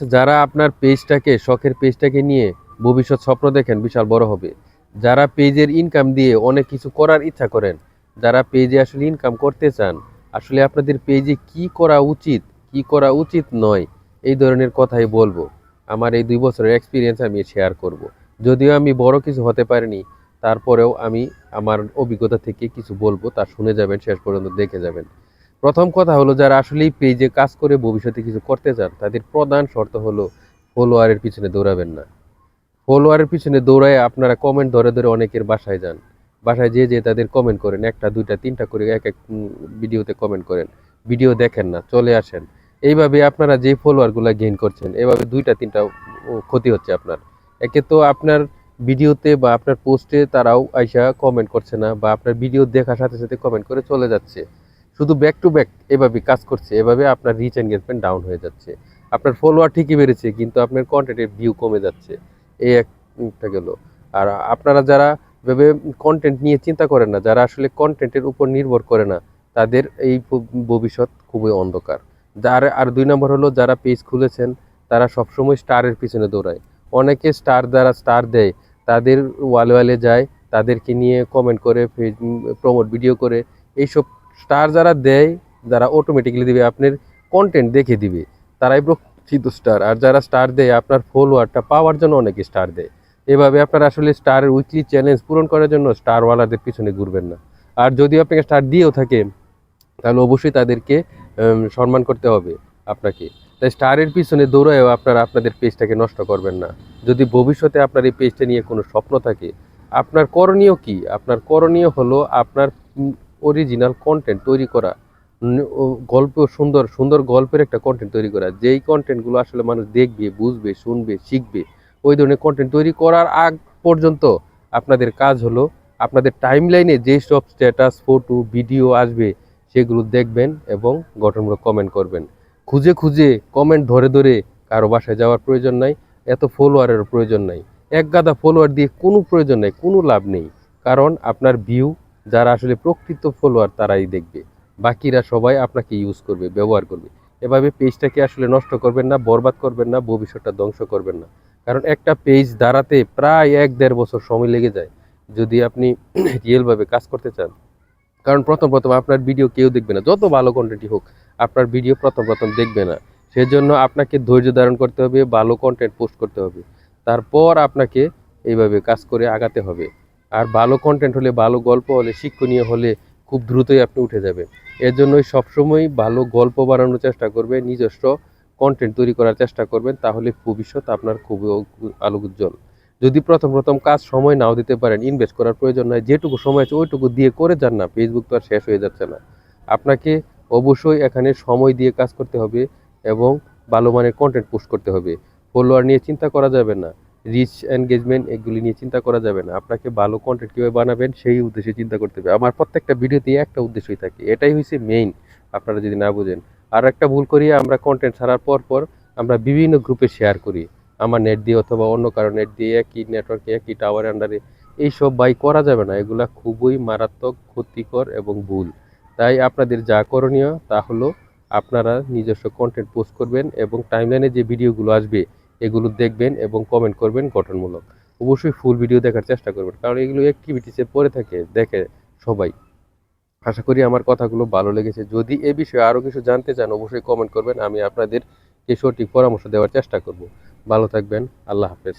যারা আপনার পেজটাকে, শখের পেজটাকে নিয়ে ভবিষ্যৎ স্বপ্ন দেখেন, বিশাল বড় হবে। যারা পেজের ইনকাম দিয়ে অনেক কিছু করার ইচ্ছা করেন, যারা পেজে আসলে ইনকাম করতে চান, আসলে আপনাদের পেজে কি করা উচিত, কি করা উচিত নয়, এই ধরনের কথাই বলব। আমার এই দুই বছরের এক্সপিরিয়েন্স আমি শেয়ার করব। যদিও আমি বড় কিছু হতে পারিনি, তারপরেও আমি আমার অভিজ্ঞতা থেকে কিছু বলব, তা শুনে যাবেন, শেষ পর্যন্ত দেখে যাবেন। প্রথম কথা হলো, যারা আসলেই পেজে কাজ করে ভবিষ্যতে কিছু করতে চান, তাদের প্রধান শর্ত হলো ফলোয়ারের পিছনে দৌড়াবেন না। ফলোয়ারের পিছনে দৌড়ায় আপনারা কমেন্ট ধরে ধরে অনেকের বাসায় যান। বাসায় যেয়ে যেয়ে তাদের কমেন্ট করেন, একটা, দুইটা, তিনটা করে এক এক ভিডিওতে কমেন্ট করেন। ভিডিও দেখেন না, চলে আসেন। এইভাবে আপনারা যে ফলোয়ারগুলো গেইন করছেন, এভাবে দুইটা, তিনটা ক্ষতি হচ্ছে আপনার। একে তো আপনার ভিডিওতে বা আপনার পোস্টে তারাও আইসা কমেন্ট করছে না বা আপনার ভিডিও দেখার সাথে সাথে কমেন্ট করে চলে যাচ্ছে। শুধু ব্যাক টু ব্যাক এভাবে কাজ করছে, এভাবে আপনার রিচ এনগেজমেন্ট ডাউন হয়ে যাচ্ছে। আপনার ফলোয়ার ঠিকই বেড়েছে, কিন্তু আপনার কন্টেন্টের ভিউ কমে যাচ্ছে। এই একটা গেল। আর আপনারা যারা ভেবে কন্টেন্ট নিয়ে চিন্তা করেন না, যারা আসলে কন্টেন্টের উপর নির্ভর করে না, তাদের এই ভবিষ্যৎ খুবই অন্ধকার। যার, আর দুই নম্বর হলো যারা পেজ খুলেছেন, তারা সবসময় স্টারের পিছনে দৌড়ায়। অনেকে স্টার দ্বারা স্টার দেয়, তাদের ওয়ালে ওয়ালে যায়, তাদেরকে নিয়ে কমেন্ট করে প্রমোট ভিডিও করে, এইসব স্টার যারা দেয়, যারা অটোমেটিক্যালি দিবে, আপনার কন্টেন্ট দেখে দিবে, তারাই প্রকৃত স্টার আর যারা স্টার দেয়, আপনার ফলোয়ারটা পাওয়ার জন্য অনেকে স্টার দেয়। এভাবে আপনার আসলে স্টারের উইকলি চ্যালেঞ্জ পূরণ করার জন্য স্টারওয়ালাদের পিছনে ঘুরবেন না। আর যদি আপনাকে স্টার দিয়েও থাকে, তাহলে অবশ্যই তাদেরকে সম্মান করতে হবে আপনাকে। তাই স্টারের পিছনে দৌড়ায়ও আপনারা আপনাদের পেজটাকে নষ্ট করবেন না। যদি ভবিষ্যতে আপনার এই পেজটা নিয়ে কোনো স্বপ্ন থাকে, আপনার করণীয় কি? আপনার করণীয় হলো আপনার অরিজিনাল কন্টেন্ট তৈরি করা গল্প সুন্দর সুন্দর গল্পের একটা কন্টেন্ট তৈরি করা। যেই কন্টেন্টগুলো আসলে মানুষ দেখবে, বুঝবে, শুনবে, শিখবে, ওই ধরনের কন্টেন্ট তৈরি করার আগ পর্যন্ত আপনাদের কাজ হলো আপনাদের টাইম লাইনে যেসব স্ট্যাটাস ফটো ভিডিও আসবে, সেগুলো দেখবেন এবং গঠনমূলক কমেন্ট করবেন। খুঁজে খুঁজে কমেন্ট ধরে ধরে কারও বাসায় যাওয়ার প্রয়োজন নাই, এত ফলোয়ারের প্রয়োজন নাই। এক গাদা ফলোয়ার দিয়ে কোনো প্রয়োজন নাই, কোনো লাভ নেই। কারণ আপনার ভিউ যারা আসলে প্রকৃত ফলোয়ার তারাই দেখবে। বাকিরা সবাই আপনাকে ইউজ করবে, ব্যবহার করবে। এভাবে পেজটাকে আসলে নষ্ট করবেন না, বরবাদ করবেন না, ভবিষ্যৎটা ধ্বংস করবেন না। কারণ একটা পেজ দাঁড়াতে প্রায় এক দেড় বছর সময় লেগে যায়। যদি আপনি রিয়েলভাবে কাজ করতে চান। কারণ প্রথম প্রথম আপনার ভিডিও কেউ দেখবে না। যত ভালো কন্টেন্টই হোক, আপনার ভিডিও প্রথম প্রথম দেখবে না। সেজন্য আপনাকে ধৈর্য ধারণ করতে হবে, ভালো কন্টেন্ট পোস্ট করতে হবে। তারপর আপনাকে এইভাবে কাজ করে আগাতে হবে। আর ভালো কন্টেন্ট হলে, ভালো গল্প হলে, শিক্ষণীয় হলে খুব দ্রুতই আপনি উঠে যাবেন। এর জন্যই সবসময় ভালো গল্প বানানোর চেষ্টা করবে নিজস্ব কন্টেন্ট তৈরি করার চেষ্টা করবেন, তাহলে ভবিষ্যৎ আপনার খুবই আলো উজ্জ্বল যদি প্রথম প্রথম কাজ সময় নাও দিতে পারেন ইনভেস্ট করার প্রয়োজন নয় যেটুকু সময় আছে ওইটুকু দিয়ে করে যান না ফেসবুক তো আর শেষ হয়ে যাচ্ছে না। আপনাকে অবশ্যই এখানে সময় দিয়ে কাজ করতে হবে এবং ভালো মানের কন্টেন্ট পোস্ট করতে হবে। ফলোয়ার নিয়ে চিন্তা করা যাবে না। রিচ এনগেজমেন্ট এগুলি নিয়ে চিন্তা করা যাবে না। আপনাকে ভালো কন্টেন্ট কীভাবে বানাবেন সেই উদ্দেশ্যে চিন্তা করতে হবে। আমার প্রত্যেকটা ভিডিওতে একটা উদ্দেশ্যই থাকে, এটাই হচ্ছে মেইন আপনারা যদি না বোঝেন। আর একটা ভুল করি, আমরা কন্টেন্ট ছাড়ার পর পর আমরা বিভিন্ন গ্রুপে শেয়ার করি। আমার নেট দিয়ে অথবা অন্য কারও নেট দিয়ে, একই নেটওয়ার্কে একই টাওয়ার আন্ডারে এইসব বাই করা যাবে না। এগুলা খুবই মারাত্মক, ক্ষতিকর এবং ভুল। তাই আপনাদের যা করণীয় তা হলো, আপনারা নিজস্ব কন্টেন্ট পোস্ট করবেন এবং টাইমলাইনে যে ভিডিওগুলো আসবে এগুলো দেখবেন এবং কমেন্ট করবেন গঠনমূলক। অবশ্যই ফুল ভিডিও দেখার চেষ্টা করবেন, কারণ এগুলো অ্যাক্টিভিটিসে পড়ে থাকে, দেখে সবাই। আশা করি আমার কথাগুলো ভালো লেগেছে। যদি এ বিষয়ে আরও কিছু জানতে চান, অবশ্যই কমেন্ট করবেন, আমি আপনাদেরকে সঠিক পরামর্শ দেওয়ার চেষ্টা করব। ভালো থাকবেন, আল্লাহ হাফেজ।